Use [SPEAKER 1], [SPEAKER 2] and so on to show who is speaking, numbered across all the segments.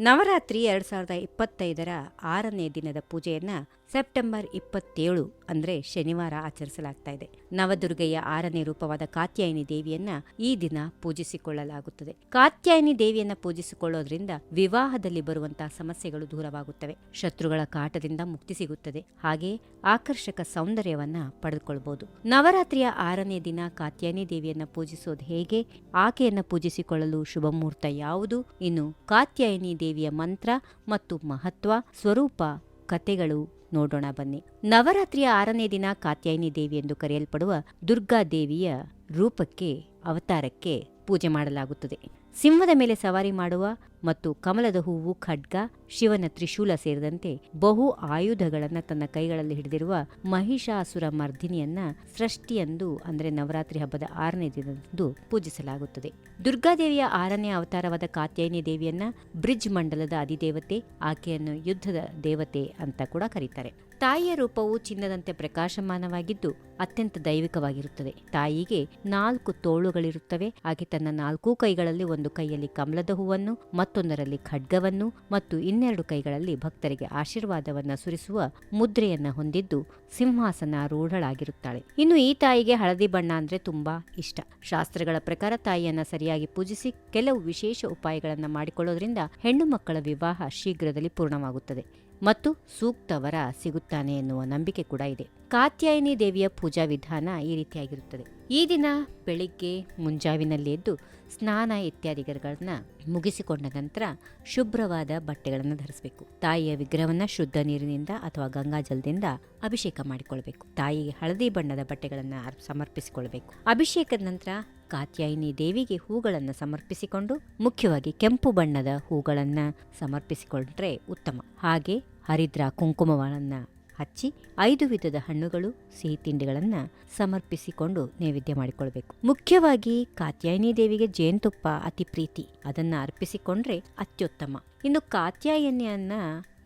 [SPEAKER 1] Navratri ಎರಡು ಸಾವಿರದ ಇಪ್ಪತ್ತೈದರ ಆರನೇ ದಿನದ ಪೂಜೆಯನ್ನ ಸೆಪ್ಟೆಂಬರ್ ಇಪ್ಪತ್ತೇಳು ಅಂದ್ರೆ ಶನಿವಾರ ಆಚರಿಸಲಾಗ್ತಾ ಇದೆ. ನವದುರ್ಗೆಯ ಆರನೇ ರೂಪವಾದ ಕಾತ್ಯಾಯಿನಿ ದೇವಿಯನ್ನ ಈ ದಿನ ಪೂಜಿಸಿಕೊಳ್ಳಲಾಗುತ್ತದೆ. ಕಾತ್ಯಾಯಿನಿ ದೇವಿಯನ್ನ ಪೂಜಿಸಿಕೊಳ್ಳೋದ್ರಿಂದ ವಿವಾಹದಲ್ಲಿ ಬರುವಂತಹ ಸಮಸ್ಯೆಗಳು ದೂರವಾಗುತ್ತವೆ. ಶತ್ರುಗಳ ಕಾಟದಿಂದ ಮುಕ್ತಿ ಸಿಗುತ್ತದೆ. ಹಾಗೆ ಆಕರ್ಷಕ ಸೌಂದರ್ಯವನ್ನ ಪಡೆದುಕೊಳ್ಳಬಹುದು ನವರಾತ್ರಿಯ ಆರನೇ ದಿನ ಕಾತ್ಯಾಯಿನಿ ದೇವಿಯನ್ನ ಪೂಜಿಸೋದು ಹೇಗೆ? ಆಕೆಯನ್ನ ಪೂಜಿಸಿಕೊಳ್ಳಲು ಶುಭ ಮುಹೂರ್ತ ಯಾವುದು? ಇನ್ನು ಕಾತ್ಯಾಯಿನಿ ದೇವಿಯ ಮಂತ್ರ ಮತ್ತು ಮಹತ್ವ, ಸ್ವರೂಪ ಕತೆಗಳು ನೋಡೋಣ ಬನ್ನಿ. ನವರಾತ್ರಿಯ ಆರನೇ ದಿನ ಕಾತ್ಯಾಯಿನಿ ದೇವಿ ಎಂದು ಕರೆಯಲ್ಪಡುವ ದುರ್ಗಾ ದೇವಿಯ ರೂಪಕ್ಕೆ, ಅವತಾರಕ್ಕೆ ಪೂಜೆ ಮಾಡಲಾಗುತ್ತದೆ. ಸಿಂಹದ ಮೇಲೆ ಸವಾರಿ ಮಾಡುವ ಮತ್ತು ಕಮಲದ ಹೂವು ಖಡ್ಗ, ಶಿವನ ತ್ರಿಶೂಲ ಸೇರಿದಂತೆ ಬಹು ಆಯುಧಗಳನ್ನ ತನ್ನ ಕೈಗಳಲ್ಲಿ ಹಿಡಿದಿರುವ ಮಹಿಷಾಸುರ ಮರ್ದಿನಿಯನ್ನ ಸೃಷ್ಟಿಯಂದು, ಅಂದರೆ ನವರಾತ್ರಿ ಹಬ್ಬದ ಆರನೇ ದಿನದಂದು ಪೂಜಿಸಲಾಗುತ್ತದೆ. ದುರ್ಗಾದೇವಿಯ ಆರನೇ ಅವತಾರವಾದ ಕಾತ್ಯಾಯಿನಿ ದೇವಿಯನ್ನ ಬ್ರಿಜ್ ಮಂಡಲದ ಅಧಿದೇವತೆ, ಆಕೆಯನ್ನು ಯುದ್ಧದ ದೇವತೆ ಅಂತ ಕೂಡ ಕರೀತಾರೆ. ತಾಯಿಯ ರೂಪವು ಚಿನ್ನದಂತೆ ಪ್ರಕಾಶಮಾನವಾಗಿದ್ದು ಅತ್ಯಂತ ದೈವಿಕವಾಗಿರುತ್ತದೆ. ತಾಯಿಗೆ ನಾಲ್ಕು ತೋಳುಗಳಿರುತ್ತವೆ. ಆಕೆ ತನ್ನ ನಾಲ್ಕೂ ಕೈಗಳಲ್ಲಿ ಒಂದು ಕೈಯಲ್ಲಿ ಕಮಲದ ಹೂವನ್ನು, ಮತ್ತೊಂದರಲ್ಲಿ ಖಡ್ಗವನ್ನು ಮತ್ತು ಇನ್ನೆರಡು ಕೈಗಳಲ್ಲಿ ಭಕ್ತರಿಗೆ ಆಶೀರ್ವಾದವನ್ನು ಸುರಿಸುವ ಮುದ್ರೆಯನ್ನ ಹೊಂದಿದ್ದು ಸಿಂಹಾಸನ ರೂಢಳಾಗಿರುತ್ತಾಳೆ. ಇನ್ನು ಈ ತಾಯಿಗೆ ಹಳದಿ ಬಣ್ಣ ಅಂದ್ರೆ ತುಂಬಾ ಇಷ್ಟ. ಶಾಸ್ತ್ರಗಳ ಪ್ರಕಾರ ತಾಯಿಯನ್ನ ಸರಿಯಾಗಿ ಪೂಜಿಸಿ ಕೆಲವು ವಿಶೇಷ ಉಪಾಯಗಳನ್ನ ಮಾಡಿಕೊಳ್ಳೋದ್ರಿಂದ ಹೆಣ್ಣು ಮಕ್ಕಳ ವಿವಾಹ ಶೀಘ್ರದಲ್ಲಿ ಪೂರ್ಣವಾಗುತ್ತದೆ ಮತ್ತು ಸೂಕ್ತವರ ಸಿಗುತ್ತಾನೆ ಎನ್ನುವ ನಂಬಿಕೆ ಕೂಡ ಇದೆ. ಕಾತ್ಯಾಯಿನಿ ದೇವಿಯ ಪೂಜಾ ವಿಧಾನ ಈ ರೀತಿಯಾಗಿರುತ್ತದೆ. ಈ ದಿನ ಬೆಳಿಗ್ಗೆ ಮುಂಜಾವಿನಲ್ಲಿ ಎದ್ದು ಸ್ನಾನ ಇತ್ಯಾದಿಗಳನ್ನ ಮುಗಿಸಿಕೊಂಡ ನಂತರ ಶುಭ್ರವಾದ ಬಟ್ಟೆಗಳನ್ನು ಧರಿಸಬೇಕು. ತಾಯಿಯ ವಿಗ್ರಹವನ್ನ ಶುದ್ಧ ನೀರಿನಿಂದ ಅಥವಾ ಗಂಗಾಜಲದಿಂದ ಅಭಿಷೇಕ ಮಾಡಿಕೊಳ್ಬೇಕು. ತಾಯಿಗೆ ಹಳದಿ ಬಣ್ಣದ ಬಟ್ಟೆಗಳನ್ನು ಸಮರ್ಪಿಸಿಕೊಳ್ಬೇಕು. ಅಭಿಷೇಕದ ನಂತರ ಕಾತ್ಯಾಯಿನಿ ದೇವಿಗೆ ಹೂಗಳನ್ನು ಸಮರ್ಪಿಸಿಕೊಂಡು ಮುಖ್ಯವಾಗಿ ಕೆಂಪು ಬಣ್ಣದ ಹೂಗಳನ್ನು ಸಮರ್ಪಿಸಿಕೊಂಡ್ರೆ ಉತ್ತಮ. ಹಾಗೆ ಹರಿದ್ರ ಕುಂಕುಮಗಳನ್ನ ಹಚ್ಚಿ ಐದು ವಿಧದ ಹಣ್ಣುಗಳು, ಸಿಹಿ ತಿಂಡಿಗಳನ್ನು ಸಮರ್ಪಿಸಿಕೊಂಡು ನೈವೇದ್ಯ ಮಾಡಿಕೊಳ್ಬೇಕು. ಮುಖ್ಯವಾಗಿ ಕಾತ್ಯಾಯಿನಿ ದೇವಿಗೆ ಜೇನುತುಪ್ಪ ಅತಿ ಪ್ರೀತಿ. ಅದನ್ನ ಅರ್ಪಿಸಿಕೊಂಡ್ರೆ ಅತ್ಯುತ್ತಮ. ಇನ್ನು ಕಾತ್ಯಾಯನಿಯನ್ನ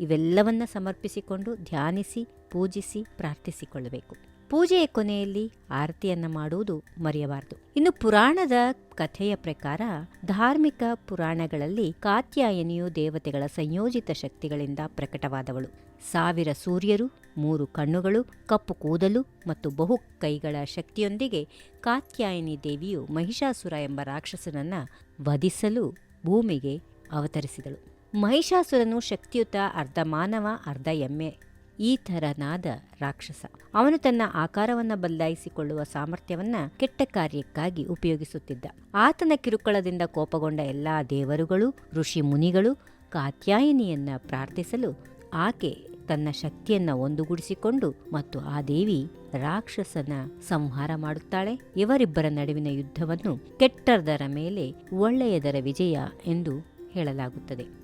[SPEAKER 1] ಇವೆಲ್ಲವನ್ನ ಸಮರ್ಪಿಸಿಕೊಂಡು ಧ್ಯಾನಿಸಿ, ಪೂಜಿಸಿ, ಪ್ರಾರ್ಥಿಸಿಕೊಳ್ಳಬೇಕು. ಪೂಜೆಯ ಕೊನೆಯಲ್ಲಿ ಆರತಿಯನ್ನ ಮಾಡುವುದು ಮರೆಯಬಾರದು. ಇನ್ನು ಪುರಾಣದ ಕಥೆಯ ಪ್ರಕಾರ ಧಾರ್ಮಿಕ ಪುರಾಣಗಳಲ್ಲಿ ಕಾತ್ಯಾಯನಿಯು ದೇವತೆಗಳ ಸಂಯೋಜಿತ ಶಕ್ತಿಗಳಿಂದ ಪ್ರಕಟವಾದವಳು. ಸಾವಿರ ಸೂರ್ಯರು, ಮೂರು ಕಣ್ಣುಗಳು, ಕಪ್ಪು ಕೂದಲು ಮತ್ತು ಬಹು ಕೈಗಳ ಶಕ್ತಿಯೊಂದಿಗೆ ಕಾತ್ಯಾಯನಿ ದೇವಿಯು ಮಹಿಷಾಸುರ ಎಂಬ ರಾಕ್ಷಸನನ್ನ ವಧಿಸಲು ಭೂಮಿಗೆ ಅವತರಿಸಿದಳು. ಮಹಿಷಾಸುರನು ಶಕ್ತಿಯುತ ಅರ್ಧ ಮಾನವ ಅರ್ಧ ಎಮ್ಮೆ ಈ ಥರನಾದ ರಾಕ್ಷಸ. ಅವನು ತನ್ನ ಆಕಾರವನ್ನು ಬದಲಾಯಿಸಿಕೊಳ್ಳುವ ಸಾಮರ್ಥ್ಯವನ್ನ ಕೆಟ್ಟ ಕಾರ್ಯಕ್ಕಾಗಿ ಉಪಯೋಗಿಸುತ್ತಿದ್ದ. ಆತನ ಕಿರುಕುಳದಿಂದ ಕೋಪಗೊಂಡ ಎಲ್ಲಾ ದೇವರುಗಳು, ಋಷಿ ಮುನಿಗಳು ಕಾತ್ಯಾಯಿನಿಯನ್ನ ಪ್ರಾರ್ಥಿಸಲು ಆಕೆ ತನ್ನ ಶಕ್ತಿಯನ್ನ ಒಂದುಗೂಡಿಸಿಕೊಂಡು ಮತ್ತು ಆ ದೇವಿ ರಾಕ್ಷಸನ ಸಂಹಾರ ಮಾಡುತ್ತಾಳೆ. ಇವರಿಬ್ಬರ ನಡುವಿನ ಯುದ್ಧವನ್ನು ಕೆಟ್ಟದರ ಮೇಲೆ ಒಳ್ಳೆಯದರ ವಿಜಯ ಎಂದು ಹೇಳಲಾಗುತ್ತದೆ.